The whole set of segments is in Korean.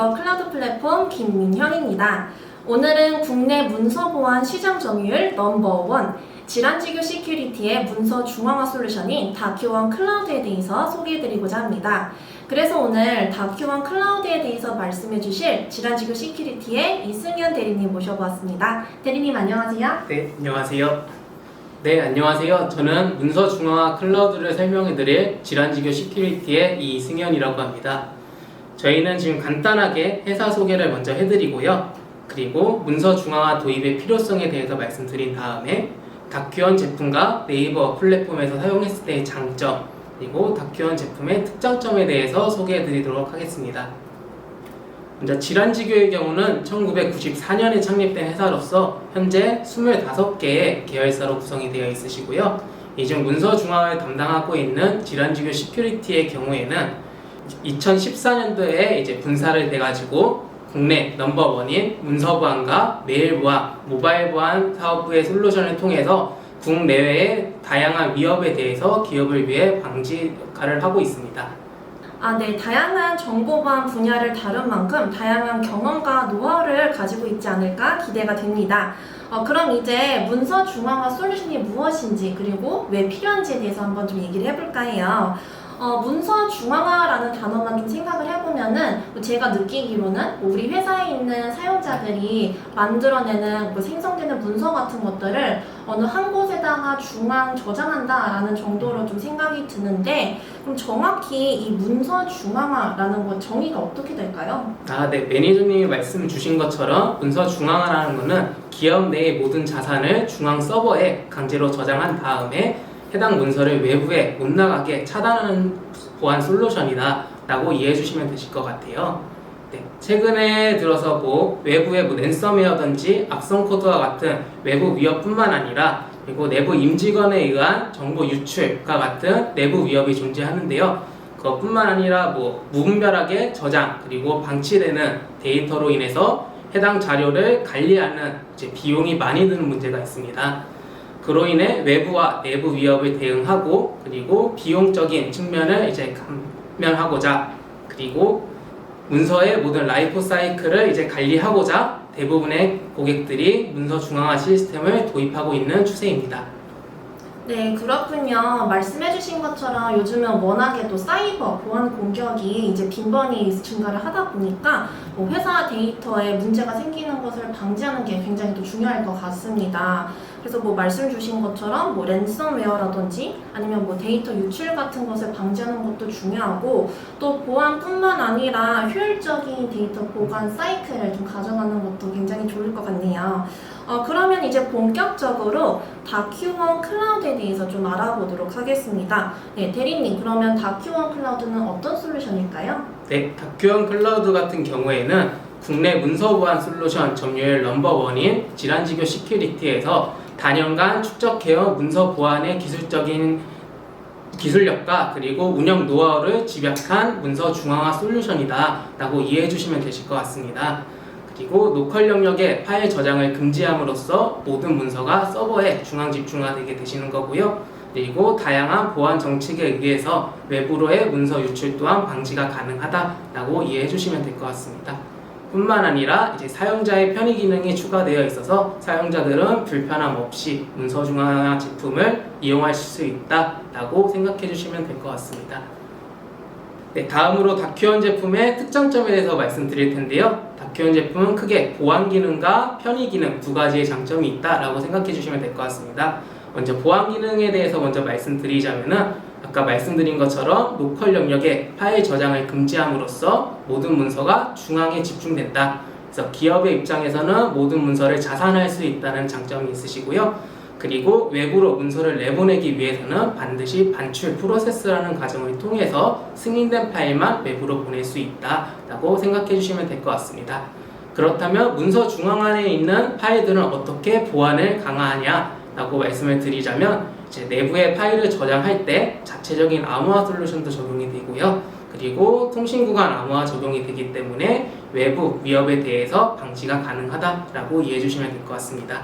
네이버 클라우드 플랫폼 김민형입니다. 오늘은 국내 문서 보안 시장 점유율 넘버원 질환지교 시큐리티의 문서 중앙화 솔루션인 다큐원 클라우드에 대해서 소개해드리고자 합니다. 그래서 오늘 다큐원 클라우드에 대해서 말씀해 주실 질환지교 시큐리티의 이승현 대리님 모셔보았습니다. 대리님 안녕하세요. 네, 안녕하세요. 네, 안녕하세요. 저는 문서 중앙화 클라우드를 설명해 드릴 질환지교 시큐리티의 이승현이라고 합니다. 저희는 지금 간단하게 회사 소개를 먼저 해드리고요. 그리고 문서 중앙화 도입의 필요성에 대해서 말씀드린 다음에 다큐원 제품과 네이버 플랫폼에서 사용했을 때의 장점, 그리고 다큐원 제품의 특장점에 대해서 소개해 드리도록 하겠습니다. 먼저 질환지교의 경우는 1994년에 창립된 회사로서 현재 25개의 계열사로 구성이 되어 있으시고요. 이중 문서 중앙을 담당하고 있는 질환지교 시큐리티의 경우에는 2014년도에 이제 분사를 돼가지고 국내 넘버원인 문서보안과 메일보안, 모바일보안 사업부의 솔루션을 통해서 국내외의 다양한 위협에 대해서 기업을 위해 방지 역할을 하고 있습니다. 아, 네. 다양한 정보보안 분야를 다룬 만큼 다양한 경험과 노하우를 가지고 있지 않을까 기대가 됩니다. 어, 그럼 이제 문서 중앙화 솔루션이 무엇인지 그리고 왜 필요한지에 대해서 한번 좀 얘기를 해볼까 해요. 어, 문서 중앙화라는 단어만 좀 생각을 해보면은 뭐 제가 느끼기로는 뭐 우리 회사에 있는 사용자들이 만들어내는 뭐 생성되는 문서 같은 것들을 어느 한 곳에다가 중앙 저장한다라는 정도로 좀 생각이 드는데 그럼 정확히 이 문서 중앙화라는 것 정의가 어떻게 될까요? 아, 네. 매니저님이 말씀 주신 것처럼 문서 중앙화라는 것은 기업 내의 모든 자산을 중앙 서버에 강제로 저장한 다음에 해당 문서를 외부에 못 나가게 차단하는 보안 솔루션이다 라고 이해해 주시면 되실 것 같아요. 네. 최근에 들어서 뭐 외부의 뭐 랜섬웨어든지 악성 코드와 같은 외부 위협뿐만 아니라 그리고 내부 임직원에 의한 정보 유출과 같은 내부 위협이 존재하는데요. 그것뿐만 아니라 뭐 무분별하게 저장 그리고 방치되는 데이터로 인해서 해당 자료를 관리하는 비용이 많이 드는 문제가 있습니다. 그로 인해 외부와 내부 위협을 대응하고 그리고 비용적인 측면을 이제 감면하고자 그리고 문서의 모든 라이프 사이클을 이제 관리하고자 대부분의 고객들이 문서 중앙화 시스템을 도입하고 있는 추세입니다. 네, 그렇군요. 말씀해주신 것처럼 요즘은 워낙에 또 사이버 보안 공격이 이제 빈번히 증가를 하다 보니까 뭐 회사 데이터에 문제가 생기는 것을 방지하는 게 굉장히 또 중요할 것 같습니다. 그래서 뭐 말씀 주신 것처럼 뭐 랜섬웨어라든지 아니면 뭐 데이터 유출 같은 것을 방지하는 것도 중요하고 또 보안뿐만 아니라 효율적인 데이터 보관 사이클을 좀 가져가는 것도 굉장히 좋을 것 같네요. 어, 그러면 이제 본격적으로 다큐원 클라우드에 대해서 좀 알아보도록 하겠습니다. 네, 대리님, 그러면 다큐원 클라우드는 어떤 솔루션일까요? 네, 다큐원 클라우드 같은 경우에는 국내 문서 보안 솔루션 점유율 넘버원인 질환지교 시큐리티에서 단연간 축적해온 문서 보안의 기술적인 기술력과 그리고 운영 노하우를 집약한 문서 중앙화 솔루션이다 라고 이해해 주시면 되실 것 같습니다. 그리고 로컬 영역의 파일 저장을 금지함으로써 모든 문서가 서버에 중앙 집중화되게 되시는 거고요. 그리고 다양한 보안 정책에 의해서 외부로의 문서 유출 또한 방지가 가능하다라고 이해해 주시면 될 것 같습니다. 뿐만 아니라 이제 사용자의 편의 기능이 추가되어 있어서 사용자들은 불편함 없이 문서 중앙화 제품을 이용하실 수 있다라고 생각해 주시면 될 것 같습니다. 네, 다음으로 다큐원 제품의 특장점에 대해서 말씀드릴 텐데요. 다큐원 제품은 크게 보안 기능과 편의 기능 두 가지의 장점이 있다라고 생각해 주시면 될 것 같습니다. 먼저 보안 기능에 대해서 먼저 말씀드리자면은 아까 말씀드린 것처럼 로컬 영역에 파일 저장을 금지함으로써 모든 문서가 중앙에 집중된다. 그래서 기업의 입장에서는 모든 문서를 자산할 수 있다는 장점이 있으시고요. 그리고 외부로 문서를 내보내기 위해서는 반드시 반출 프로세스라는 과정을 통해서 승인된 파일만 외부로 보낼 수 있다라고 생각해 주시면 될 것 같습니다. 그렇다면 문서 중앙 안에 있는 파일들은 어떻게 보안을 강화하냐 라고 말씀을 드리자면 이제 내부의 파일을 저장할 때 자체적인 암호화 솔루션도 적용이 되고요. 그리고 통신 구간 암호화 적용이 되기 때문에 외부 위협에 대해서 방지가 가능하다라고 이해해 주시면 될 것 같습니다.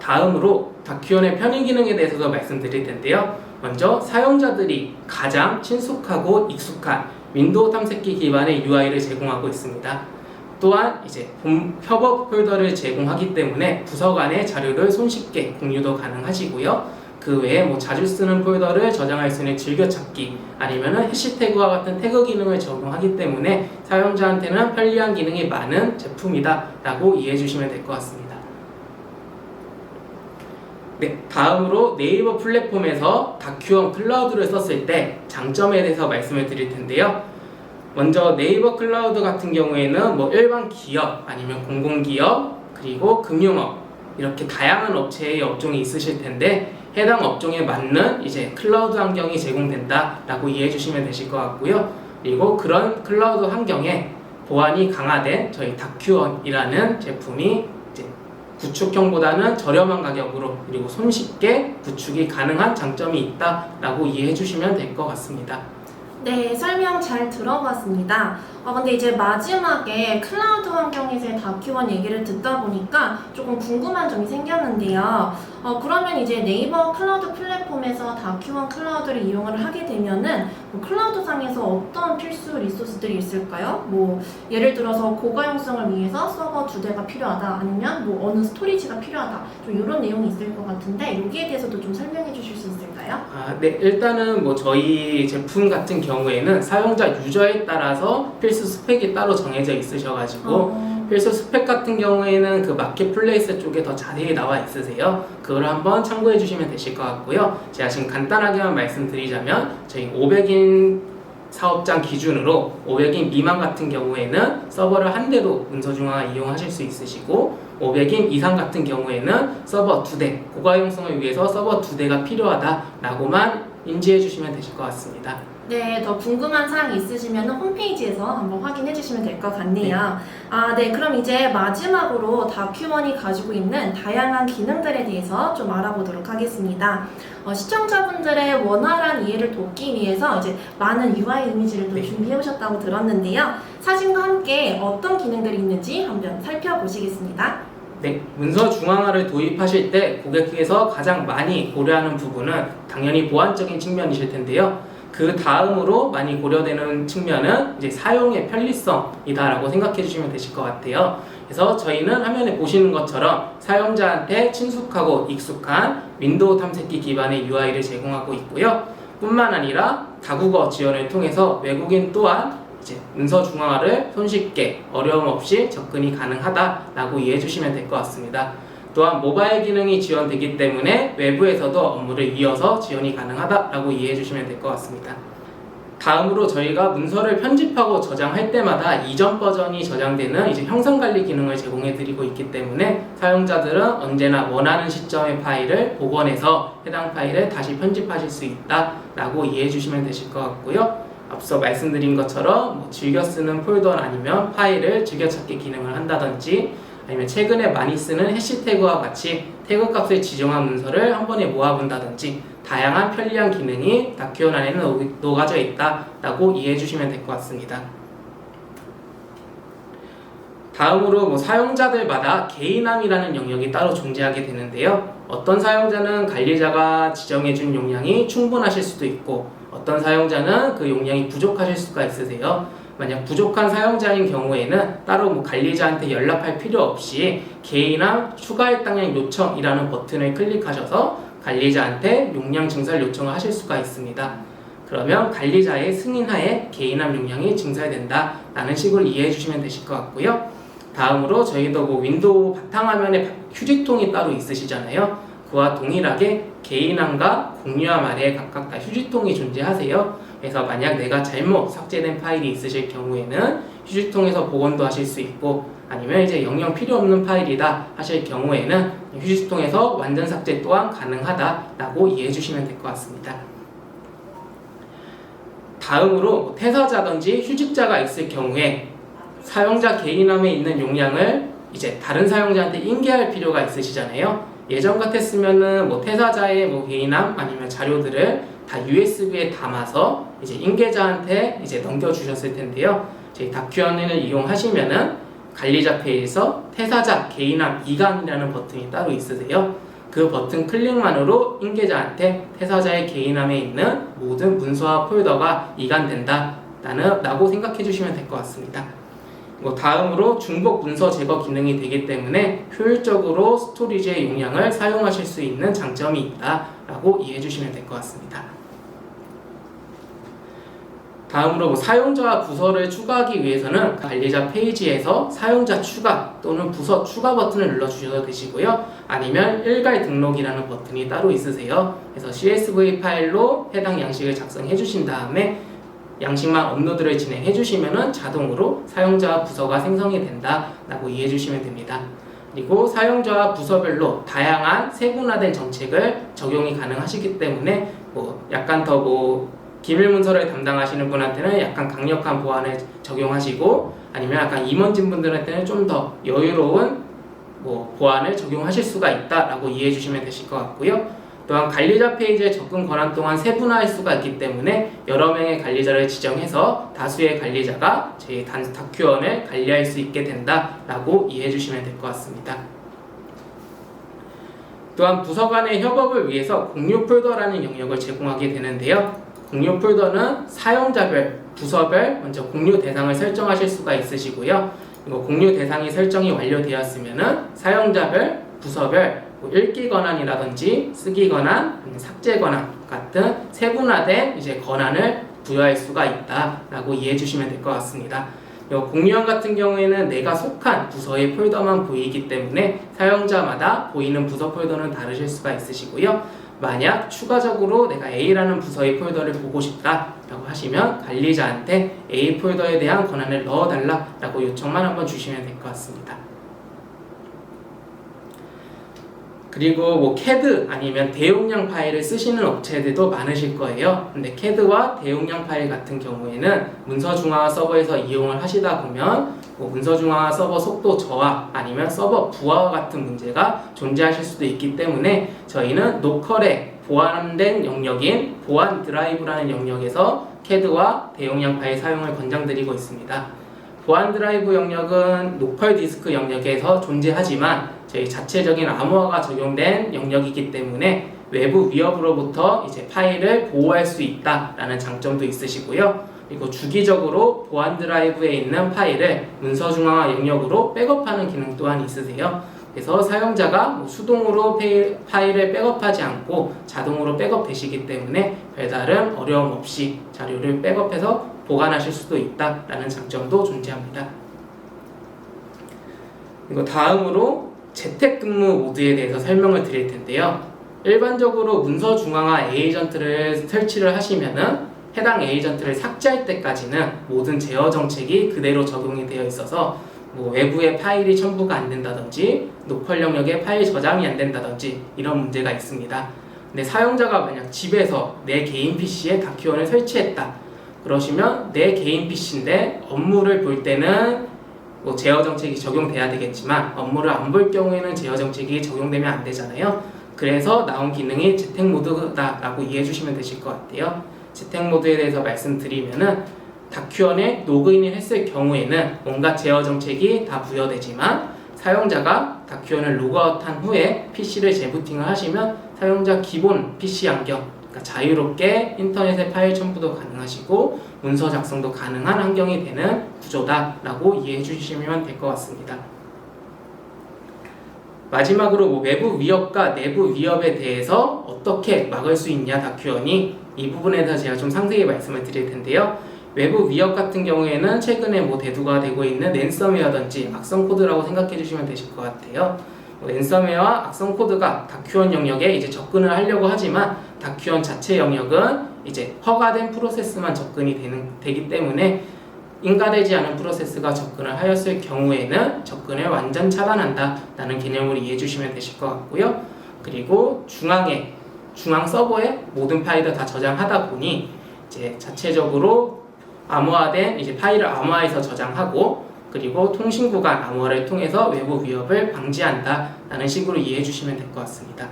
다음으로 다큐원의 편의 기능에 대해서도 말씀드릴 텐데요. 먼저 사용자들이 가장 친숙하고 익숙한 윈도우 탐색기 기반의 UI를 제공하고 있습니다. 또한 이제 본 협업 폴더를 제공하기 때문에 부서 간의 자료를 손쉽게 공유도 가능하시고요. 그 외에 뭐 자주 쓰는 폴더를 저장할 수 있는 즐겨찾기 아니면은 해시태그와 같은 태그 기능을 적용하기 때문에 사용자한테는 편리한 기능이 많은 제품이다라고 이해해 주시면 될 것 같습니다. 네, 다음으로 네이버 플랫폼에서 다큐원 클라우드를 썼을 때 장점에 대해서 말씀을 드릴 텐데요. 먼저 네이버 클라우드 같은 경우에는 뭐 일반 기업 아니면 공공기업 그리고 금융업 이렇게 다양한 업체의 업종이 있으실 텐데 해당 업종에 맞는 이제 클라우드 환경이 제공된다라고 이해해 주시면 되실 것 같고요. 그리고 그런 클라우드 환경에 보안이 강화된 저희 다큐원이라는 제품이 이제 구축형보다는 저렴한 가격으로 그리고 손쉽게 구축이 가능한 장점이 있다라고 이해해 주시면 될 것 같습니다. 네, 설명 잘 들어봤습니다. 어, 근데 이제 마지막에 클라우드 환경에서의 다큐원 얘기를 듣다 보니까 조금 궁금한 점이 생겼는데요. 어, 그러면 이제 네이버 클라우드 플랫폼에서 다큐원 클라우드를 이용을 하게 되면은 뭐 클라우드 상에서 어떤 필수 리소스들이 있을까요? 뭐 예를 들어서 고가용성을 위해서 서버 두 대가 필요하다 아니면 뭐 어느 스토리지가 필요하다 좀 이런 내용이 있을 것 같은데 여기에 대해서도 좀 설명해 주실 수 있을까요? 아, 네. 일단은 뭐 저희 제품 같은 경우에는 사용자 유저에 따라서 필수 스펙이 따로 정해져 있으셔가지고 어, 필수 스펙 같은 경우에는 그 마켓플레이스 쪽에 더 자세히 나와 있으세요. 그걸 한번 참고해 주시면 되실 것 같고요. 제가 지금 간단하게만 말씀드리자면 저희 500인 사업장 기준으로 500인 미만 같은 경우에는 서버를 한 대로 문서 중앙화 이용하실 수 있으시고 500인 이상 같은 경우에는 서버 두 대, 고가용성을 위해서 서버 두 대가 필요하다라고만 인지해 주시면 되실 것 같습니다. 네, 더 궁금한 사항이 있으시면 홈페이지에서 한번 확인해 주시면 될 것 같네요. 아, 네, 그럼 이제 마지막으로 다큐먼이 가지고 있는 다양한 기능들에 대해서 좀 알아보도록 하겠습니다. 어, 시청자분들의 원활한 이해를 돕기 위해서 이제 많은 UI 이미지를 또 네. 준비해 오셨다고 들었는데요. 사진과 함께 어떤 기능들이 있는지 한번 살펴보시겠습니다. 네, 문서 중앙화를 도입하실 때 고객께서 가장 많이 고려하는 부분은 당연히 보안적인 측면이실 텐데요. 그 다음으로 많이 고려되는 측면은 이제 사용의 편리성이다라고 생각해 주시면 되실 것 같아요. 그래서 저희는 화면에 보시는 것처럼 사용자한테 친숙하고 익숙한 윈도우 탐색기 기반의 UI를 제공하고 있고요. 뿐만 아니라 다국어 지원을 통해서 외국인 또한 이제 문서 중앙화를 손쉽게 어려움 없이 접근이 가능하다라고 이해해 주시면 될 것 같습니다. 또한 모바일 기능이 지원되기 때문에 외부에서도 업무를 이어서 지원이 가능하다라고 이해해 주시면 될 것 같습니다. 다음으로 저희가 문서를 편집하고 저장할 때마다 이전 버전이 저장되는 이제 형상 관리 기능을 제공해 드리고 있기 때문에 사용자들은 언제나 원하는 시점의 파일을 복원해서 해당 파일을 다시 편집하실 수 있다라고 이해해 주시면 되실 것 같고요. 앞서 말씀드린 것처럼 뭐 즐겨 쓰는 폴더 아니면 파일을 즐겨 찾기 기능을 한다든지 아니면 최근에 많이 쓰는 해시태그와 같이 태그 값을 지정한 문서를 한 번에 모아본다든지 다양한 편리한 기능이 다큐온 안에는 녹- 녹아져 있다라고 이해해 주시면 될 것 같습니다. 다음으로 뭐 사용자들마다 개인함이라는 영역이 따로 존재하게 되는데요. 어떤 사용자는 관리자가 지정해준 용량이 충분하실 수도 있고 어떤 사용자는 그 용량이 부족하실 수가 있으세요. 만약 부족한 사용자인 경우에는 따로 뭐 관리자한테 연락할 필요 없이 개인함 추가 할당량 요청이라는 버튼을 클릭하셔서 관리자한테 용량 증설 요청을 하실 수가 있습니다. 그러면 관리자의 승인하에 개인함 용량이 증설된다라는 식으로 이해해 주시면 되실 것 같고요. 다음으로 저희도 뭐 윈도우 바탕화면에 휴지통이 따로 있으시잖아요. 그와 동일하게 개인함과 공유함 아래에 각각 다 휴지통이 존재하세요. 그래서 만약 내가 잘못 삭제된 파일이 있으실 경우에는 휴지통에서 복원도 하실 수 있고 아니면 이제 영영 필요 없는 파일이다 하실 경우에는 휴지통에서 완전 삭제 또한 가능하다라고 이해해 주시면 될 것 같습니다. 다음으로 퇴사자든지 휴직자가 있을 경우에 사용자 개인함에 있는 용량을 이제 다른 사용자한테 인계할 필요가 있으시잖아요. 예전 같았으면은 뭐 퇴사자의 뭐 개인함 아니면 자료들을 다 USB에 담아서 이제 인계자한테 이제 넘겨주셨을 텐데요. 저희 다큐언을 이용하시면은 관리자 페이지에서 퇴사자 개인함 이감이라는 버튼이 따로 있으세요. 그 버튼 클릭만으로 인계자한테 퇴사자의 개인함에 있는 모든 문서와 폴더가 이관된다. 라는 라고 생각해 주시면 될 것 같습니다. 뭐 다음으로 중복 문서 제거 기능이 되기 때문에 효율적으로 스토리지의 용량을 사용하실 수 있는 장점이 있다라고 이해해 주시면 될 것 같습니다. 다음으로 뭐 사용자와 부서를 추가하기 위해서는 관리자 페이지에서 사용자 추가 또는 부서 추가 버튼을 눌러주셔도 되시고요. 아니면 일괄 등록이라는 버튼이 따로 있으세요. 그래서 CSV 파일로 해당 양식을 작성해 주신 다음에 양식만 업로드를 진행해 주시면 자동으로 사용자와 부서가 생성이 된다라고 이해해 주시면 됩니다. 그리고 사용자와 부서별로 다양한 세분화된 정책을 적용이 가능하시기 때문에 뭐 약간 더뭐 기밀 문서를 담당하시는 분한테는 약간 강력한 보안을 적용하시고 아니면 약간 임원진 분들한테는 좀 더 여유로운 뭐 보안을 적용하실 수가 있다라고 이해해 주시면 되실 것 같고요. 또한 관리자 페이지의 접근 권한 동안 세분화할 수가 있기 때문에 여러 명의 관리자를 지정해서 다수의 관리자가 제단 다큐원을 관리할 수 있게 된다라고 이해해 주시면 될 것 같습니다. 또한 부서 간의 협업을 위해서 공유 폴더라는 영역을 제공하게 되는데요. 공유 폴더는 사용자별, 부서별 먼저 공유 대상을 설정하실 수가 있으시고요. 이거 공유 대상이 설정이 완료되었으면은 사용자별, 부서별 뭐 읽기 권한이라든지 쓰기 권한, 삭제 권한 같은 세분화된 이제 권한을 부여할 수가 있다라고 이해해 주시면 될 것 같습니다. 요 공유형 같은 경우에는 내가 속한 부서의 폴더만 보이기 때문에 사용자마다 보이는 부서 폴더는 다르실 수가 있으시고요. 만약 추가적으로 내가 A라는 부서의 폴더를 보고 싶다 라고 하시면 관리자한테 A 폴더에 대한 권한을 넣어달라 라고 요청만 한번 주시면 될 것 같습니다. 그리고 뭐 CAD 아니면 대용량 파일을 쓰시는 업체들도 많으실 거예요. 근데 CAD와 대용량 파일 같은 경우에는 문서 중앙화 서버에서 이용을 하시다 보면 뭐 문서 중앙화 서버 속도 저하 아니면 서버 부하와 같은 문제가 존재하실 수도 있기 때문에 저희는 노컬에 보완된 영역인 보안 드라이브라는 영역에서 CAD와 대용량 파일 사용을 권장드리고 있습니다. 보안 드라이브 영역은 노컬 디스크 영역에서 존재하지만 저희 자체적인 암호화가 적용된 영역이기 때문에 외부 위협으로부터 이제 파일을 보호할 수 있다라는 장점도 있으시고요. 그리고 주기적으로 보안 드라이브에 있는 파일을 문서 중앙화 영역으로 백업하는 기능 또한 있으세요. 그래서 사용자가 뭐 수동으로 파일을 백업하지 않고 자동으로 백업되시기 때문에 별다른 어려움 없이 자료를 백업해서 보관하실 수도 있다라는 장점도 존재합니다. 그리고 다음으로 재택근무 모드에 대해서 설명을 드릴 텐데요. 일반적으로 문서 중앙화 에이전트를 설치를 하시면은 해당 에이전트를 삭제할 때까지는 모든 제어 정책이 그대로 적용이 되어 있어서 뭐 외부에 파일이 첨부가 안 된다든지 노컬 영역에 파일 저장이 안 된다든지 이런 문제가 있습니다. 근데 사용자가 만약 집에서 내 개인 PC에 다큐원을 설치했다 그러시면 내 개인 PC인데 업무를 볼 때는 뭐 제어 정책이 적용돼야 되겠지만 업무를 안 볼 경우에는 제어 정책이 적용되면 안 되잖아요. 그래서 나온 기능이 재택 모드다라고 이해해 주시면 되실 것 같아요. 재택 모드에 대해서 말씀드리면은 다큐원에 로그인을 했을 경우에는 온갖 제어 정책이 다 부여되지만 사용자가 다큐원을 로그아웃한 후에 PC를 재부팅을 하시면 사용자 기본 PC 환경 그러니까 자유롭게 인터넷에 파일 첨부도 가능하시고 문서 작성도 가능한 환경이 되는 구조다라고 이해해 주시면 될 것 같습니다. 마지막으로 뭐 외부 위협과 내부 위협에 대해서 어떻게 막을 수 있냐 다큐원이 이 부분에 대해서 제가 좀 상세히 말씀을 드릴 텐데요. 외부 위협 같은 경우에는 최근에 뭐 대두가 되고 있는 랜섬웨어든지 악성 코드라고 생각해 주시면 되실 것 같아요. 뭐 랜섬웨어와 악성 코드가 다큐원 영역에 이제 접근을 하려고 하지만 다큐원 자체 영역은 이제 허가된 프로세스만 접근이 되는 되기 때문에 인가되지 않은 프로세스가 접근을 하였을 경우에는 접근을 완전 차단한다라는 개념으로 이해해 주시면 되실 것 같고요. 그리고 중앙에 중앙 서버에 모든 파일을 다 저장하다 보니 이제 자체적으로 암호화된 이제 파일을 암호화해서 저장하고 그리고 통신 구간 암호화를 통해서 외부 위협을 방지한다라는 식으로 이해해 주시면 될 것 같습니다.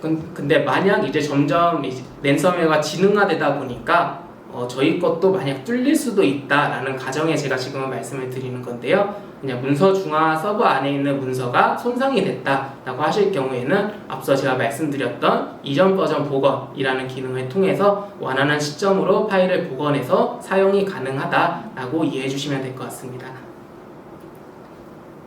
근- 근데 만약 이제 점점 이제 랜섬웨어가 지능화되다 보니까 어, 저희 것도 만약 뚫릴 수도 있다라는 가정에 제가 지금 말씀을 드리는 건데요. 그냥 문서 중화 서버 안에 있는 문서가 손상이 됐다라고 하실 경우에는 앞서 제가 말씀드렸던 이전 버전 복원이라는 기능을 통해서 원하는 시점으로 파일을 복원해서 사용이 가능하다라고 이해해 주시면 될 것 같습니다.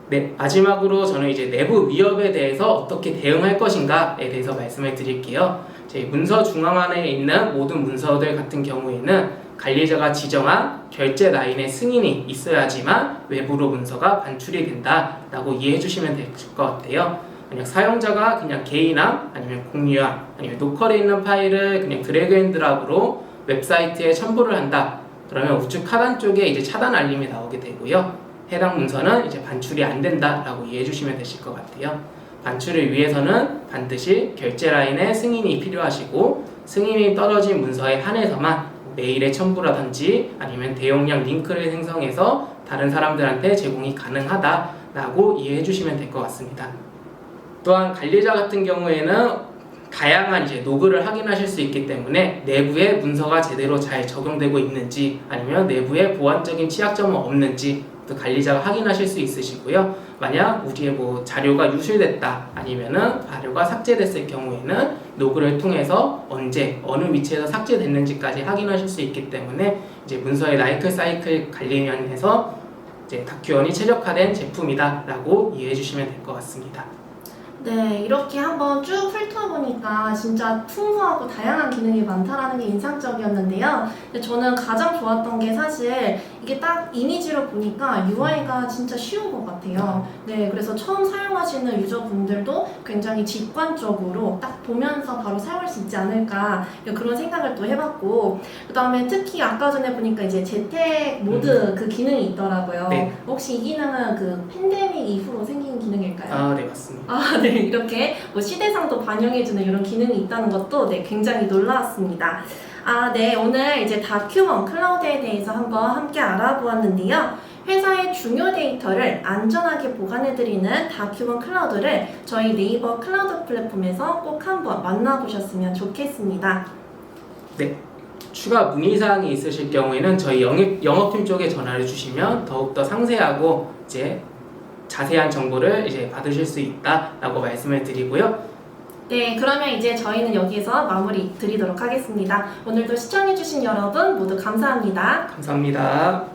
네, 마지막으로 저는 이제 내부 위협에 대해서 어떻게 대응할 것인가에 대해서 말씀을 드릴게요. 제 문서 중앙 안에 있는 모든 문서들 같은 경우에는 관리자가 지정한 결제 라인의 승인이 있어야지만 외부로 문서가 반출이 된다라고 이해해 주시면 될 것 같아요. 만약 사용자가 그냥 개인함 아니면 공유함 아니면 로컬에 있는 파일을 그냥 드래그 앤 드랍으로 웹사이트에 첨부를 한다. 그러면 우측 하단 쪽에 이제 차단 알림이 나오게 되고요. 해당 문서는 이제 반출이 안 된다라고 이해해 주시면 되실 것 같아요. 반출을 위해서는 반드시 결제 라인에 승인이 필요하시고 승인이 떨어진 문서에 한해서만 메일에 첨부라든지 아니면 대용량 링크를 생성해서 다른 사람들한테 제공이 가능하다라고 이해해 주시면 될 것 같습니다. 또한 관리자 같은 경우에는 다양한 이제 로그를 확인하실 수 있기 때문에 내부에 문서가 제대로 잘 적용되고 있는지 아니면 내부에 보안적인 취약점은 없는지 또 관리자가 확인하실 수 있으시고요. 만약 우리의 뭐 자료가 유출됐다 아니면은 자료가 삭제됐을 경우에는 로그를 통해서 언제 어느 위치에서 삭제됐는지까지 확인하실 수 있기 때문에 이제 문서의 라이프 사이클 관리면에서 이제 다큐원이 최적화된 제품이다라고 이해해 주시면 될 것 같습니다. 네, 이렇게 한번 쭉 훑어보니까 진짜 풍부하고 다양한 기능이 많다라는 게 인상적이었는데요. 근데 저는 가장 좋았던 게 사실 이게 딱 이미지로 보니까 UI가 진짜 쉬운 것 같아요. 네, 그래서 처음 사용하시는 유저분들도 굉장히 직관적으로 딱 보면서 바로 사용할 수 있지 않을까 그런 생각을 또 해봤고 그 다음에 특히 아까 전에 보니까 이제 재택 모드 그 기능이 있더라고요. 네. 혹시 이 기능은 그 팬데믹 이후로 생긴 기능일까요? 아, 네 맞습니다. 아, 네. 이렇게 뭐 시대상도 반영해주는 이런 기능이 있다는 것도 네, 굉장히 놀라웠습니다. 아, 네. 오늘 이제 다큐원 클라우드에 대해서 한번 함께 알아보았는데요. 회사의 중요 데이터를 안전하게 보관해드리는 다큐원 클라우드를 저희 네이버 클라우드 플랫폼에서 꼭 한번 만나보셨으면 좋겠습니다. 추가 문의 사항이 있으실 경우에는 저희 영업, 영업팀 쪽에 전화를 주시면 더욱더 상세하고 이제 자세한 정보를 이제 받으실 수 있다라고 말씀을 드리고요. 네, 그러면 이제 저희는 여기에서 마무리 드리도록 하겠습니다. 오늘도 시청해주신 여러분 모두 감사합니다. 감사합니다.